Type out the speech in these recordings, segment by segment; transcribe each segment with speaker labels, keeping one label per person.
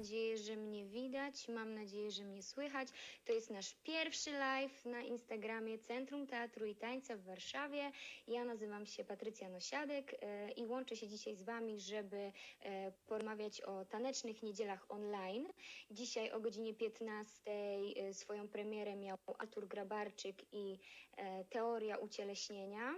Speaker 1: nadzieję, że mnie widać, mam nadzieję, że mnie słychać. To jest nasz pierwszy live na Instagramie Centrum Teatru i Tańca w Warszawie. Ja nazywam się Patrycja Nosiadek e, i łączę się dzisiaj z Wami, żeby e, porozmawiać o tanecznych niedzielach online. Dzisiaj o godzinie 15 e, swoją premierę miał Artur Grabarczyk i Teoria Ucieleśnienia.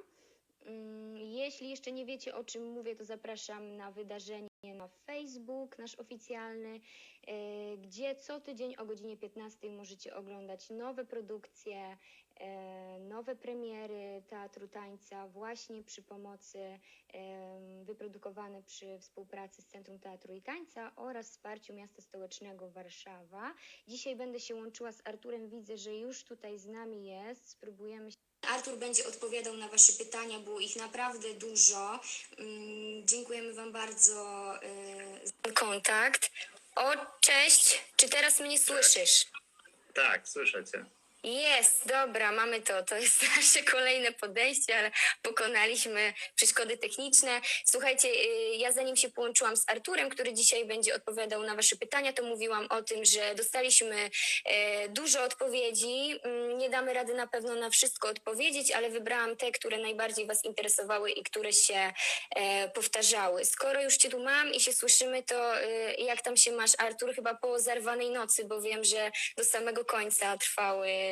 Speaker 1: Mm, Jeśli jeszcze nie wiecie o czym mówię, to zapraszam na wydarzenie na Facebook, nasz oficjalny, e, gdzie co tydzień o godzinie 15 możecie oglądać nowe produkcje, e, nowe premiery teatru tańca, właśnie przy pomocy em, wyprodukowane przy współpracy z Centrum Teatru i Tańca oraz wsparciu Miasta Stołecznego Warszawa. Dzisiaj będę się łączyła z Arturem, widzę, że już tutaj z nami jest. Spróbujemy się Artur będzie odpowiadał na Wasze pytania, było ich naprawdę dużo. Mm, Dziękujemy Wam bardzo y, za kontakt. O, cześć! Czy teraz mnie słyszysz?
Speaker 2: Tak, słyszę cię.
Speaker 1: Jest, dobra, mamy to. To jest nasze kolejne podejście, ale pokonaliśmy przeszkody techniczne. Słuchajcie, y, ja zanim się połączyłam z Arturem, który dzisiaj będzie odpowiadał na Wasze pytania, to mówiłam o tym, że dostaliśmy e, dużo odpowiedzi. Mm, Nie damy rady na pewno na wszystko odpowiedzieć, ale wybrałam te, które najbardziej Was interesowały i które się e, powtarzały. Skoro już Cię tu mam i się słyszymy, to e, jak tam się masz, Artur? Chyba po zarwanej nocy, bo wiem, że do samego końca trwały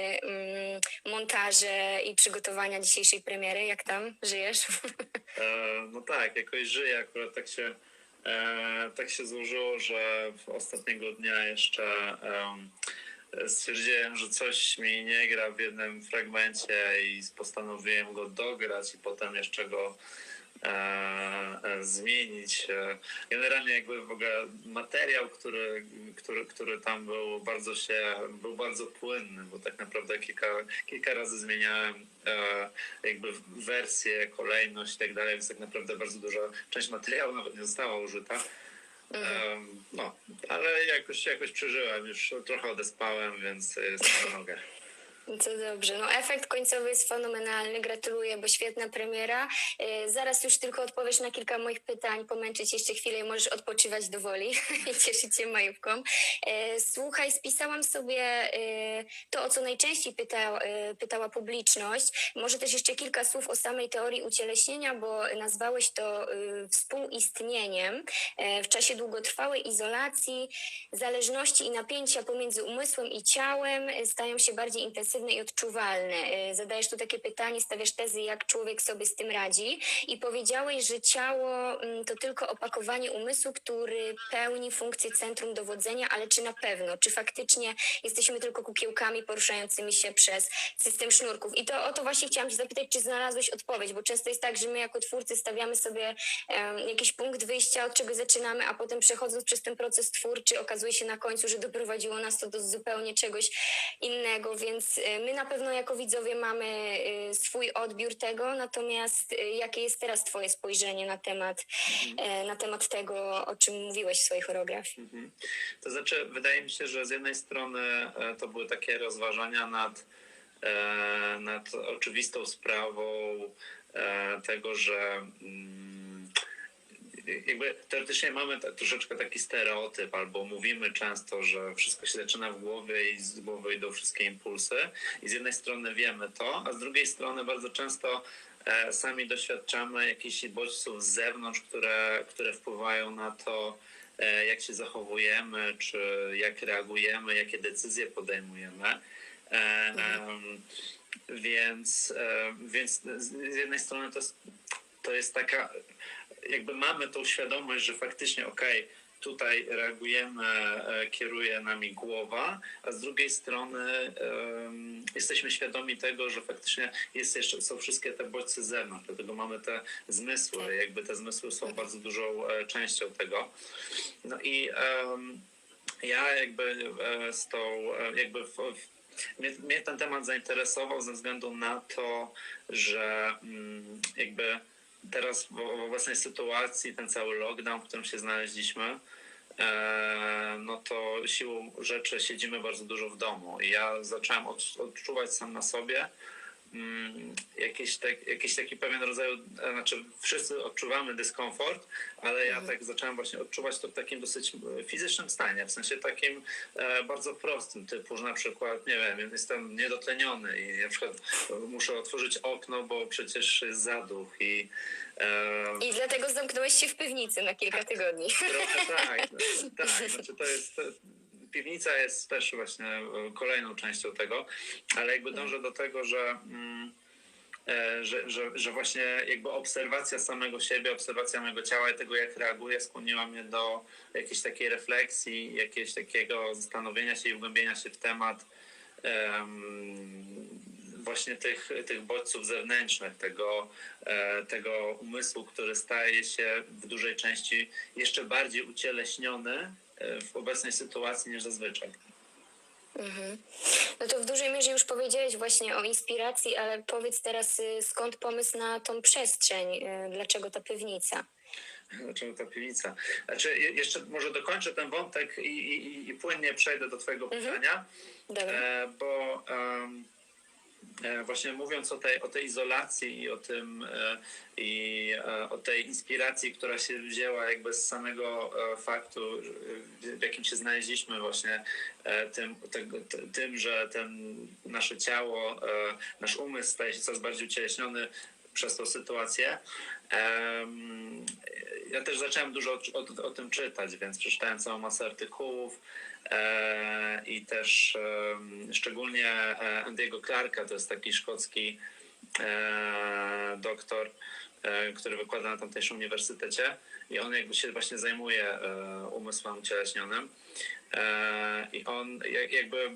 Speaker 1: montaże i przygotowania dzisiejszej premiery. Jak tam? Żyjesz?
Speaker 2: E, no tak, jakoś żyję. Akurat tak się, e, tak się złożyło, że w ostatniego dnia jeszcze em, stwierdziłem, że coś mi nie gra w jednym fragmencie i postanowiłem go dograć i potem jeszcze go zmienić. E, Generalnie jakby w ogóle materiał, który, który, który tam był bardzo się, był bardzo płynny, bo tak naprawdę kilka, kilka razy zmieniałem e, jakby wersję, kolejność i tak dalej, więc tak naprawdę bardzo duża część materiału nawet nie została użyta. Em, No, ale jakoś, jakoś przeżyłem, już trochę odespałem, więc jestem na nogę.
Speaker 1: To dobrze. No, efekt końcowy jest fenomenalny. Gratuluję, bo świetna premiera. E, zaraz już tylko odpowiesz na kilka moich pytań, pomęczyć jeszcze chwilę i możesz odpoczywać do woli i cieszyć się majówką. E, słuchaj, spisałam sobie e, to, o co najczęściej pyta, pytała publiczność. Może też jeszcze kilka słów o samej teorii ucieleśnienia, bo nazwałeś to współistnieniem w czasie długotrwałej izolacji, zależności i napięcia pomiędzy umysłem i ciałem stają się bardziej intensywne i odczuwalne. E, Zadajesz tu takie pytanie, stawiasz tezy, jak człowiek sobie z tym radzi i powiedziałeś, że ciało mm, to tylko opakowanie umysłu, który pełni funkcję centrum dowodzenia, ale czy na pewno, czy faktycznie jesteśmy tylko kukiełkami poruszającymi się przez system sznurków? I to o to właśnie chciałam cię zapytać, czy znalazłeś odpowiedź, bo często jest tak, że my jako twórcy stawiamy sobie jakiś punkt wyjścia, od czego zaczynamy, a potem przechodząc przez ten proces twórczy okazuje się na końcu, że doprowadziło nas to do zupełnie czegoś innego, więc e, my na pewno jako widzowie mamy e, swój odbiór tego, natomiast e, jakie jest teraz twoje spojrzenie na temat, e, na temat tego, o czym mówiłeś w swojej choreografii?
Speaker 2: Mhm. To znaczy, wydaje mi się, że z jednej strony e, to były takie rozważania nad, e, nad oczywistą sprawą e, tego, że mm, jakby teoretycznie mamy ta, troszeczkę taki stereotyp, albo mówimy często, że wszystko się zaczyna w głowie i z głowy idą wszystkie impulsy. I z jednej strony wiemy to, a z drugiej strony bardzo często e, sami doświadczamy jakichś bodźców z zewnątrz, które, które wpływają na to, e, jak się zachowujemy, czy jak reagujemy, jakie decyzje podejmujemy. E, em, więc, e, więc z jednej strony to jest, to jest taka, jakby mamy tą świadomość, że faktycznie okej, tutaj reagujemy, e, kieruje nami głowa, a z drugiej strony em, jesteśmy świadomi tego, że faktycznie jest jeszcze, są wszystkie te bodźce z zewnątrz, dlatego mamy te zmysły, jakby te zmysły są bardzo dużą e, częścią tego. No i em, ja jakby e, z tą, jakby w, w, mnie, mnie ten temat zainteresował ze względu na to, że mm, jakby teraz w, obecnej sytuacji ten cały lockdown, w którym się znaleźliśmy, e, no to siłą rzeczy siedzimy bardzo dużo w domu. I ja zacząłem od, odczuwać sam na sobie mm, jakiś, tak, jakiś taki pewien rodzaj, e, znaczy wszyscy odczuwamy dyskomfort, ale ja tak zacząłem właśnie odczuwać to w takim dosyć e, fizycznym stanie, w sensie takim e, bardzo prostym, typu, że na przykład, nie wiem, jestem niedotleniony i na przykład muszę otworzyć okno, bo przecież jest zaduch i e,
Speaker 1: I dlatego zamknąłeś się w piwnicy na kilka tygodni.
Speaker 2: Trochę tak, tak. Znaczy to jest, to, piwnica jest też właśnie e, kolejną częścią tego, ale jakby dążę do tego, że, mm, e, że, że, że właśnie jakby obserwacja samego siebie, obserwacja mojego ciała i tego, jak reaguje, skłoniła mnie do jakiejś takiej refleksji, jakiegoś takiego zastanowienia się i wgłębienia się w temat em, właśnie tych, tych bodźców zewnętrznych, tego, e, tego umysłu, który staje się w dużej części jeszcze bardziej ucieleśniony w obecnej sytuacji niż zazwyczaj.
Speaker 1: No to w dużej mierze już powiedziałeś właśnie o inspiracji, ale powiedz teraz y, skąd pomysł na tą przestrzeń? y, Dlaczego ta piwnica?
Speaker 2: Dlaczego ta piwnica? Znaczy, je- jeszcze może dokończę ten wątek i, i, i płynnie przejdę do Twojego pytania,
Speaker 1: Dobra.
Speaker 2: e, bo e, właśnie mówiąc o tej, o tej izolacji i o tym e, i e, o tej inspiracji, która się wzięła jakby z samego e, faktu, e, w jakim się znaleźliśmy właśnie e, tym, tym że ten, nasze ciało, e, nasz umysł staje się coraz bardziej ucieleśniony przez tą sytuację. Ja też zacząłem dużo o, o, o tym czytać, więc przeczytałem całą masę artykułów e, i też em, szczególnie e, Andiego Clarka, to jest taki szkocki e, doktor, e, który wykłada na tamtejszym uniwersytecie i on jakby się właśnie zajmuje e, umysłem ucieleśnionym e, i on jak, jakby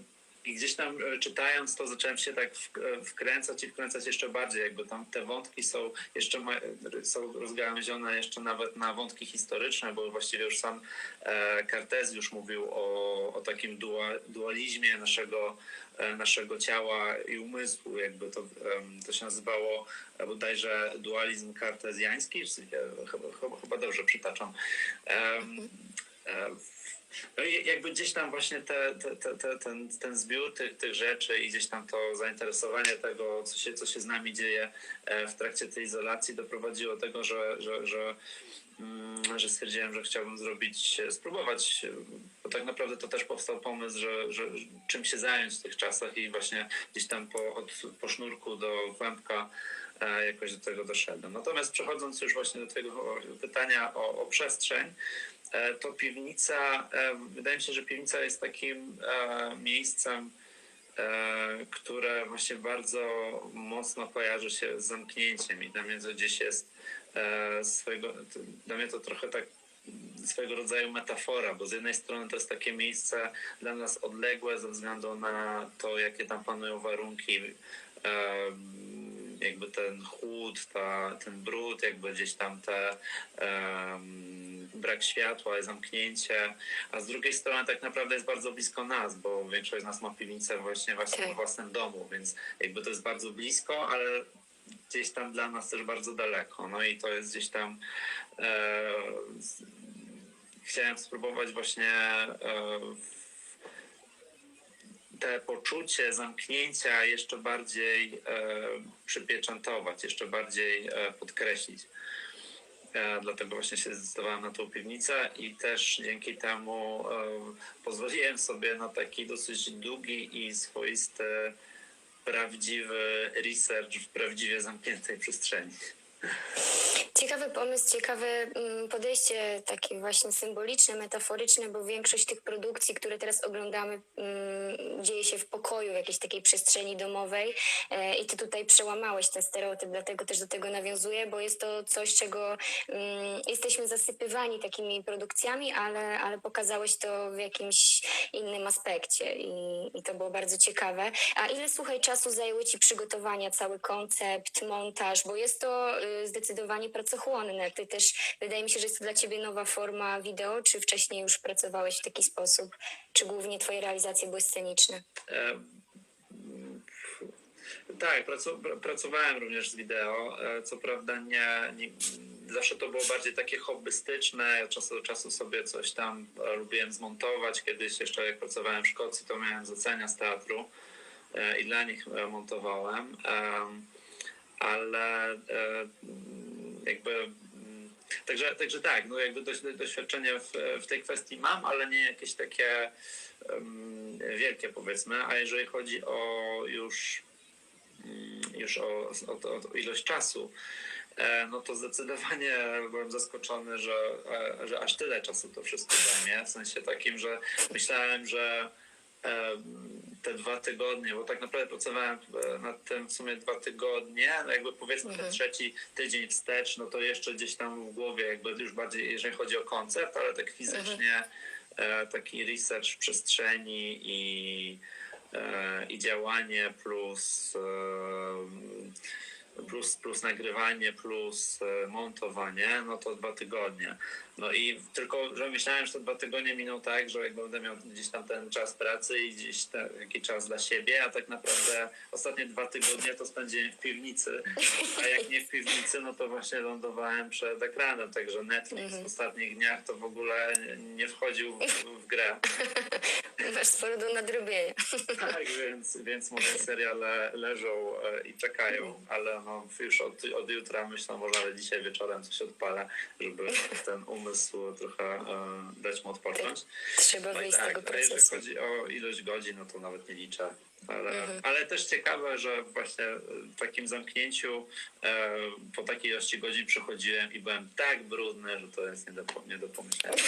Speaker 2: i gdzieś tam e, czytając to zacząłem się tak w- e, wkręcać i wkręcać jeszcze bardziej, jakby tam te wątki są jeszcze są rozgałęzione jeszcze nawet na wątki historyczne, bo właściwie już sam e, Kartezjusz mówił o, o takim dua, dualizmie naszego, naszego ciała i umysłu, jakby to, to się nazywało bodajże dualizm kartezjański, chyba, chyba, dobrze przytaczam. E, no i jakby gdzieś tam właśnie te, te, te, te, ten, ten zbiór tych, tych rzeczy i gdzieś tam to zainteresowanie tego, co się, co się z nami dzieje e, w trakcie tej izolacji doprowadziło do tego, że, że, że, mm, że stwierdziłem, że chciałbym zrobić, spróbować, bo tak naprawdę to też powstał pomysł, że, że czym się zająć w tych czasach i właśnie gdzieś tam po, od, po sznurku do kłębka e, jakoś do tego doszedłem. Natomiast przechodząc już właśnie do tego pytania o, o przestrzeń, to piwnica, e, wydaje mi się, że piwnica jest takim e, miejscem, e, które właśnie bardzo mocno kojarzy się z zamknięciem i dla mnie to gdzieś jest e, swojego, dla mnie to trochę tak swojego rodzaju metafora, bo z jednej strony to jest takie miejsce dla nas odległe ze względu na to, jakie tam panują warunki, jakby ten chłód, ta, ten brud, jakby gdzieś tam te em, brak światła, zamknięcie, a z drugiej strony tak naprawdę jest bardzo blisko nas, bo większość z nas ma piwnicę właśnie, właśnie
Speaker 1: Tak.
Speaker 2: we własnym domu, więc jakby to jest bardzo blisko, ale gdzieś tam dla nas też bardzo daleko. No i to jest gdzieś tam e, z- chciałem spróbować właśnie e, te poczucie zamknięcia jeszcze bardziej e, przypieczętować, jeszcze bardziej e, podkreślić. Dlatego właśnie się zdecydowałem na tą piwnicę i też dzięki temu e, pozwoliłem sobie na taki dosyć długi i swoisty, prawdziwy research w prawdziwie zamkniętej przestrzeni.
Speaker 1: Ciekawy pomysł, ciekawe mm, podejście takie właśnie symboliczne, metaforyczne, bo większość tych produkcji, które teraz oglądamy, mm, dzieje się w pokoju, w jakiejś takiej przestrzeni domowej e, i ty tutaj przełamałeś ten stereotyp, dlatego też do tego nawiązuję, bo jest to coś, czego mm, jesteśmy zasypywani takimi produkcjami, ale, ale pokazałeś to w jakimś innym aspekcie i, i to było bardzo ciekawe. A ile, słuchaj, czasu zajęły ci przygotowania, cały koncept, montaż, bo jest to y, zdecydowanie pracochłonne. Ty też, wydaje mi się, że jest to dla ciebie nowa forma wideo, czy wcześniej już pracowałeś w taki sposób? Czy głównie twoje realizacje były sceniczne?
Speaker 2: E, Tak, pracu- pr- pracowałem również z wideo. E, Co prawda nie, nie zawsze to było bardziej takie hobbystyczne. Ja od czasu do czasu sobie coś tam e, lubiłem zmontować. Kiedyś jeszcze jak pracowałem w Szkocji, to miałem zlecenia z teatru. e, i dla nich montowałem. Ale e, jakby mm, także, także tak, no jakby dość, doświadczenie w, w tej kwestii mam, ale nie jakieś takie em, wielkie powiedzmy, a jeżeli chodzi o już mm, już o, o, o, ilość czasu, e, no to zdecydowanie byłem zaskoczony, że, e, że aż tyle czasu to wszystko zajmie. W sensie takim, że myślałem, że em, te dwa tygodnie, bo tak naprawdę pracowałem e, nad tym w sumie dwa tygodnie, no jakby powiedzmy ten trzeci tydzień wstecz, no to jeszcze gdzieś tam w głowie jakby już bardziej, jeżeli chodzi o koncert, ale tak fizycznie e, taki research w przestrzeni i, e, i działanie plus plus, plus nagrywanie, plus e, montowanie, no to dwa tygodnie. No i tylko, że myślałem, że te dwa tygodnie miną tak, że jak będę miał gdzieś tam ten czas pracy i gdzieś ten, jakiś czas dla siebie, a tak naprawdę ostatnie dwa tygodnie to spędziłem w piwnicy, a jak nie w piwnicy, no to właśnie lądowałem przed ekranem, także Netflix w ostatnich dniach to w ogóle nie wchodził w, w grę.
Speaker 1: Masz sporo do nadrobienia.
Speaker 2: Tak, więc, więc moje seriale leżą e, i czekają, ale no, już od, od jutra myślę, może ale dzisiaj wieczorem coś odpalę, żeby ten umysł trochę e, dać mu odpocząć.
Speaker 1: Trzeba
Speaker 2: No
Speaker 1: wyjść z tego
Speaker 2: tak, a jeżeli
Speaker 1: procesu.
Speaker 2: chodzi o ilość godzin, no to nawet nie liczę. Ale, ale też ciekawe, że właśnie w takim zamknięciu e, po takiej ilości godzin przychodziłem i byłem tak brudny, że to jest nie do, nie do pomyślenia.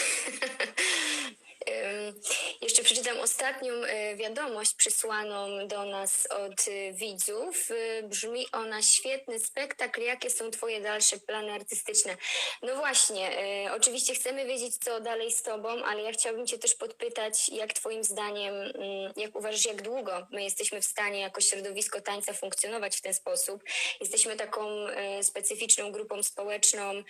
Speaker 1: Jeszcze przeczytam ostatnią y, wiadomość przysłaną do nas od y, widzów. Y, Brzmi ona świetny spektakl. Jakie są Twoje dalsze plany artystyczne? No właśnie, oczywiście chcemy wiedzieć, co dalej z Tobą, ale ja chciałabym Cię też podpytać, jak Twoim zdaniem, mm, jak uważasz, jak długo my jesteśmy w stanie jako środowisko tańca funkcjonować w ten sposób? Jesteśmy taką specyficzną grupą społeczną,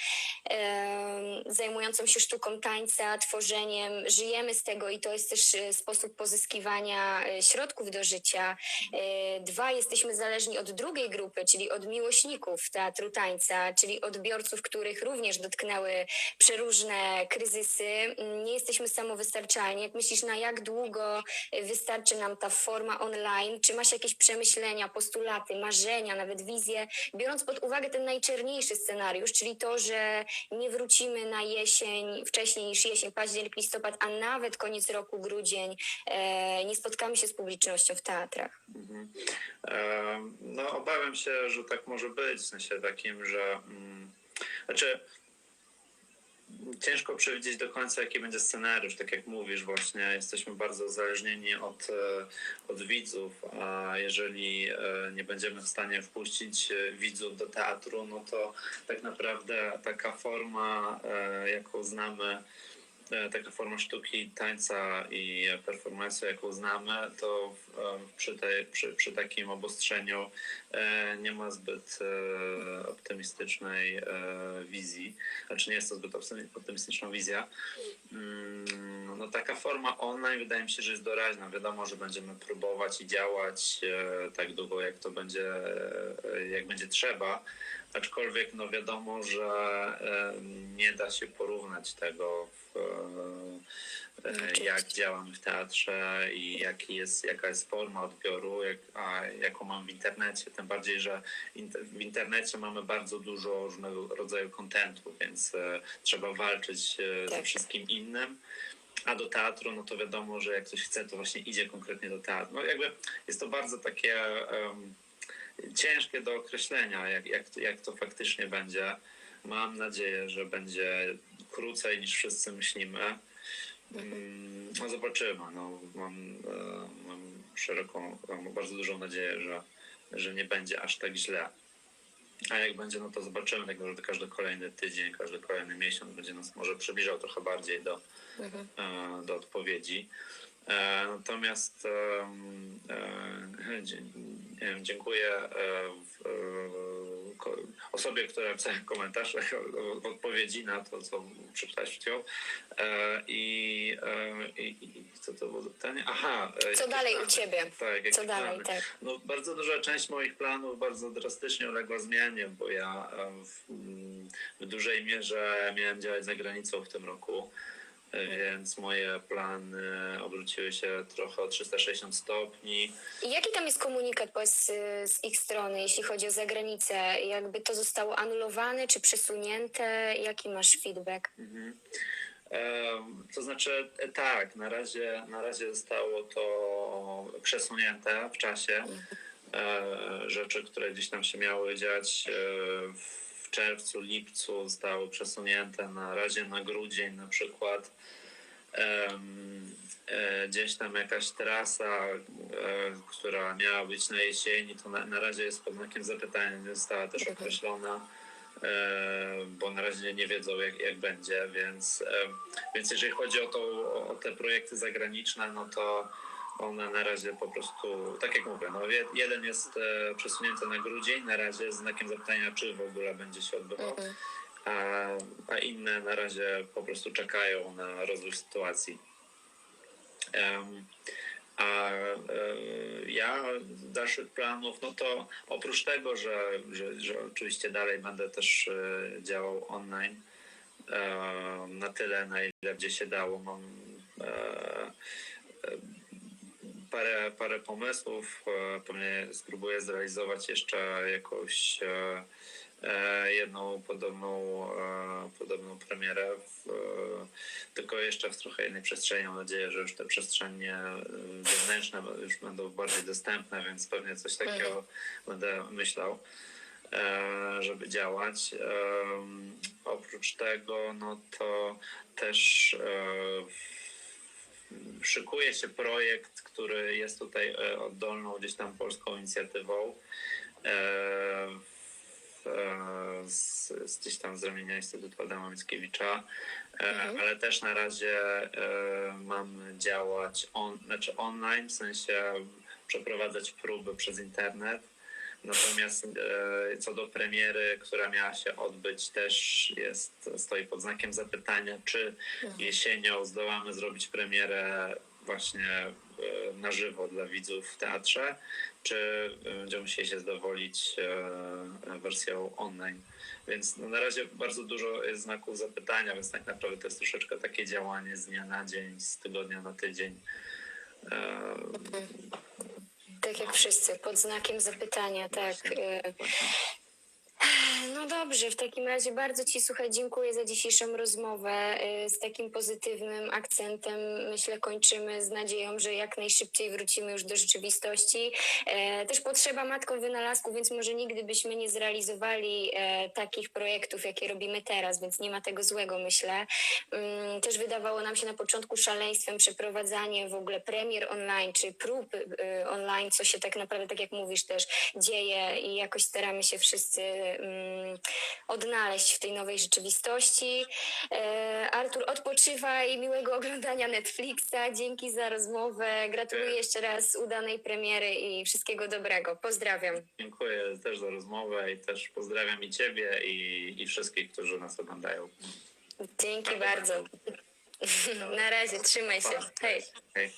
Speaker 1: zajmującą się sztuką tańca, tworzeniem. Żyjemy z tego i to jest też e, sposób pozyskiwania e, środków do życia. E, Dwa, jesteśmy zależni od drugiej grupy, czyli od miłośników teatru tańca, czyli odbiorców, których również dotknęły przeróżne kryzysy. Mm, Nie jesteśmy samowystarczalni. Jak myślisz, na jak długo wystarczy nam ta forma online? Czy masz jakieś przemyślenia, postulaty, marzenia, nawet wizje, biorąc pod uwagę ten najczerniejszy scenariusz, czyli to, że nie wrócimy na jesień, wcześniej niż jesień, październik, listopad, a nawet koniec roku, grudzień, e, nie spotkamy się z publicznością w teatrach.
Speaker 2: E, No, obawiam się, że tak może być, w sensie takim, że. Mm, znaczy, ciężko przewidzieć do końca, jaki będzie scenariusz. Tak jak mówisz, właśnie jesteśmy bardzo uzależnieni od, e, od widzów, a jeżeli e, nie będziemy w stanie wpuścić widzów do teatru, no to tak naprawdę taka forma, jaką znamy, taka forma sztuki, tańca i performance'u, jaką znamy, to e, przy, tej, przy, przy takim obostrzeniu e, nie ma zbyt e, optymistycznej e, wizji. Znaczy nie jest to zbyt optymi- optymistyczna wizja. Mm, No taka forma online wydaje mi się, że jest doraźna. Wiadomo, że będziemy próbować i działać e, tak długo, jak to będzie, e, jak będzie trzeba. Aczkolwiek no wiadomo, że e, nie da się porównać tego, w, e, e,
Speaker 1: Oczywiście.
Speaker 2: jak działamy w teatrze i jaki jest, jaka jest forma odbioru, jak, a jaką mam w internecie. Tym bardziej, że inter- w internecie mamy bardzo dużo różnego rodzaju kontentu, więc e, trzeba walczyć e, ze
Speaker 1: Tak.
Speaker 2: wszystkim innym. A do teatru, no to wiadomo, że jak ktoś chce, to właśnie idzie konkretnie do teatru. No jakby jest to bardzo takie em, ciężkie do określenia, jak, jak, to- jak to faktycznie będzie. Mam nadzieję, że będzie krócej niż wszyscy myślimy. Mm, No zobaczymy. No, mam, e, mam szeroką, mam bardzo dużą nadzieję, że, że nie będzie aż tak źle. A jak będzie, no to zobaczymy. Tak naprawdę każdy kolejny tydzień, każdy kolejny miesiąc będzie nas może przybliżał trochę bardziej do, e, do odpowiedzi. E, Natomiast e, wiem, dziękuję e, w- e, osobie, która pisała komentarz o- w odpowiedzi na to, co chwilą. E, I, e, i, i co to było za pytanie? Aha. e,
Speaker 1: Co
Speaker 2: jakie
Speaker 1: dalej u
Speaker 2: plany?
Speaker 1: Ciebie?
Speaker 2: Tak, jakie
Speaker 1: Co dalej,
Speaker 2: plany?
Speaker 1: tak.
Speaker 2: No, bardzo duża część moich planów bardzo drastycznie uległa zmianie, bo ja e, w, mm, w dużej mierze miałem działać za granicą w tym roku. Więc moje plany obróciły się trochę o 360 stopni.
Speaker 1: I jaki tam jest komunikat y, z ich strony, jeśli chodzi o zagranicę? Jakby to zostało anulowane czy przesunięte? Jaki masz feedback?
Speaker 2: Em, To znaczy, e, tak, na razie, na razie zostało to przesunięte w czasie. E, Rzeczy, które gdzieś tam się miały dziać e, w czerwcu, lipcu, zostały przesunięte na razie na grudzień na przykład. Em, e, Gdzieś tam jakaś trasa, e, która miała być na jesieni, to na, na razie jest pod znakiem zapytania, nie została też określona e, bo na razie nie wiedzą jak, jak będzie, więc, e, więc jeżeli chodzi o, to, o te projekty zagraniczne, no to one na razie po prostu, tak jak mówię, no je- jeden jest e, przesunięty na grudzień, na razie z znakiem zapytania, czy w ogóle będzie się odbywał, a, a inne na razie po prostu czekają na rozwój sytuacji. Em, a e, ja z dalszych planów, no to oprócz tego, że, że, że oczywiście dalej będę też e, działał online e, na tyle, na ile gdzie się dało, mam e, parę, parę pomysłów. E, Pewnie spróbuję zrealizować jeszcze jakąś e, e, jedną podobną, podobną premierę, w, tylko jeszcze w trochę innej przestrzeni. Mam nadzieję, że już te przestrzenie wewnętrzne już będą bardziej dostępne, więc pewnie coś takiego będę myślał, żeby działać. Oprócz tego, no to też e, szykuje się projekt, który jest tutaj e, oddolną gdzieś tam polską inicjatywą. E, e, z, z gdzieś tam z ramienia Instytutu Adama Mickiewicza, e, ale też na razie e, mam działać on, znaczy online, w sensie przeprowadzać próby przez internet. Natomiast e, co do premiery, która miała się odbyć, też jest, stoi pod znakiem zapytania, czy jesienią zdołamy zrobić premierę właśnie e, na żywo dla widzów w teatrze, czy e, będziemy musieli się zadowolić e, wersją online. Więc no, na razie bardzo dużo jest znaków zapytania, więc tak naprawdę to jest troszeczkę takie działanie z dnia na dzień, z tygodnia na tydzień. E,
Speaker 1: Tak jak wszyscy, pod znakiem zapytania, tak. No dobrze, w takim razie bardzo Ci, słuchaj, dziękuję za dzisiejszą rozmowę. y, Z takim pozytywnym akcentem myślę kończymy z nadzieją, że jak najszybciej wrócimy już do rzeczywistości. E, Też potrzeba matką wynalazku, więc może nigdy byśmy nie zrealizowali e, takich projektów, jakie robimy teraz, więc nie ma tego złego, myślę. Mm, Też wydawało nam się na początku szaleństwem przeprowadzanie w ogóle premier online, czy prób y, online, co się tak naprawdę, tak jak mówisz, też dzieje i jakoś staramy się wszyscy odnaleźć w tej nowej rzeczywistości. E, Artur, odpoczywaj, miłego oglądania Netflixa. Dzięki za rozmowę. Gratuluję jeszcze raz udanej premiery i wszystkiego dobrego. Pozdrawiam.
Speaker 2: Dziękuję też za rozmowę i też pozdrawiam i Ciebie i, i wszystkich, którzy nas oglądają.
Speaker 1: Dzięki bardzo. Na razie, trzymaj się. Hej.
Speaker 2: Hej.